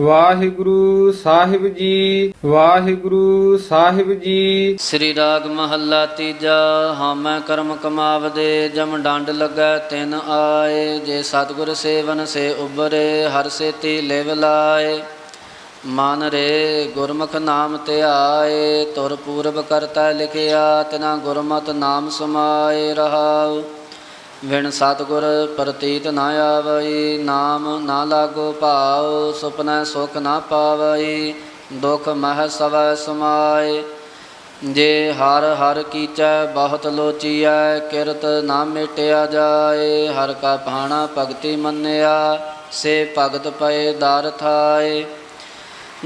ਵਾਹਿਗੁਰੂ ਸਾਹਿਬ ਜੀ, ਵਾਹਿਗੁਰੂ ਸਾਹਿਬ ਜੀ। ਸ੍ਰੀ ਰਾਗ ਮਹੱਲਾ ਤੀਜਾ ਹਾਮੈ ਕਰਮ ਕਮਾਵਦੇ, ਜਮ ਡੰਡ ਲੱਗੈ ਤਿਨ ਆਏ। ਜੇ ਸਤਿਗੁਰ ਸੇਵਨ ਸੇ ਉਬਰੇ ਹਰ ਸੇਤੀ ਲਿਵ ਲਾਏ। ਮਨ ਰੇ ਗੁਰਮੁਖ ਨਾਮ ਧਿਆਏ, ਤੁਰ ਪੂਰਬ ਕਰਤਾ ਲਿਖਿਆ, ਤਿਨਾ ਗੁਰਮਤਿ ਨਾਮ ਸਮਾਏ ਰਹਾਉ। ਵਿਣ ਸਤਿਗੁਰ ਪ੍ਰਤੀਤ ਨਾ ਆਵਈ, ਨਾਮ ਨਾ ਲਾਗੋ ਭਾਉ, ਸੁਪਨਾ ਸੁਖ ਨਾ ਪਾਵਈ, ਦੁਖ ਮਹਿ ਸਵੈ ਸਮਾਏ। ਜੇ ਹਰ ਹਰ ਕੀਚੈ ਬਹੁਤ ਲੋਚੀਐ, ਕਿਰਤ ਨਾ ਮਿਟਿਆ ਜਾਏ। ਹਰ ਕਾ ਭਾਣਾ ਭਗਤੀ ਮੰਨਿਆ, ਸੇ ਭਗਤ ਪਏ ਦਰ ਥਾਏ।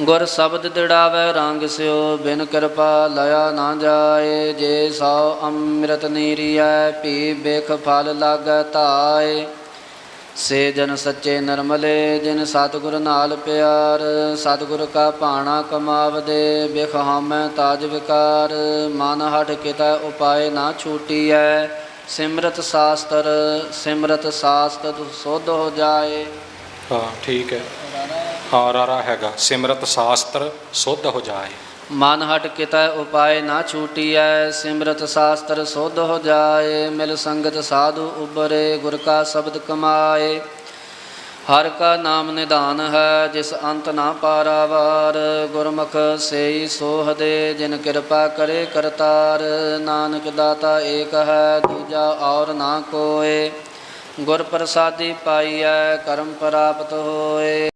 ਗੁਰ ਸ਼ਬਦ ਦਿੜਾਵੇ ਰੰਗ ਸਿਓ, ਬਿਨ ਕਿਰਪਾ ਲਿਆ ਨਾ ਜਾਏ। ਜੇ ਸੋ ਅੰਮ੍ਰਿਤ ਨੀਰੀਐ ਪੀ ਬਿਖ ਫਲ ਲਾਗੈ ਧਾਏ। ਸੇ ਜਨ ਸੱਚੇ ਨਰਮਲੇ, ਜਿਨ ਸਤਿਗੁਰ ਨਾਲ ਪਿਆਰ। ਸਤਿਗੁਰ ਕਾ ਭਾਣਾ ਕਮਾਵਦੇ, ਬਿਖ ਹਮੈ ਤਾਜ ਵਿਕਾਰ। ਮਨ ਹਟ ਕਿਤਾ ਉਪਾਏ ਨਾ ਛੂਟੀਐ। ਸਿਮਰਤ ਸਾਸਤਰ ਸਿਮਰਤ ਸਾਸਤਰ ਸੁਧ ਹੋ ਜਾਏ। ਹਾਂ, ਠੀਕ ਹੈ। ਹਾਂ ਹੈਗਾ। ਸਿਮਰਤ ਸ਼ਾਸਤਰ ਸੁੱਧ ਹੋ ਜਾਏ। ਮਨ ਹਟ ਕਿਤੈ ਉਪਾਏ ਨਾ ਛੂਟੀਐ, ਸਿਮਰਤ ਸਾਸਤਰ ਸੁਧ ਹੋ ਜਾਏ। ਮਿਲ ਸੰਗਤ ਸਾਧੂ ਉਬਰੇ ਗੁਰ ਕਾ ਸ਼ਬਦ ਕਮਾਏ। ਹਰ ਕਾ ਨਾਮ ਨਿਧਾਨ ਹੈ, ਜਿਸ ਅੰਤ ਨਾ ਪਾਰਾਵਾਰ। ਗੁਰਮੁਖ ਸੇਈ ਸੋਹਦੇ ਜਿਨ ਕਿਰਪਾ ਕਰੇ ਕਰਤਾਰ। ਨਾਨਕ ਦਾਤਾ ਏਕ ਹੈ, ਦੂਜਾ ਔਰ ਨਾ ਕੋਏ। ਗੁਰ ਪ੍ਰਸਾਦੀ ਪਾਈਐ, ਕਰਮ ਪ੍ਰਾਪਤ ਹੋਏ।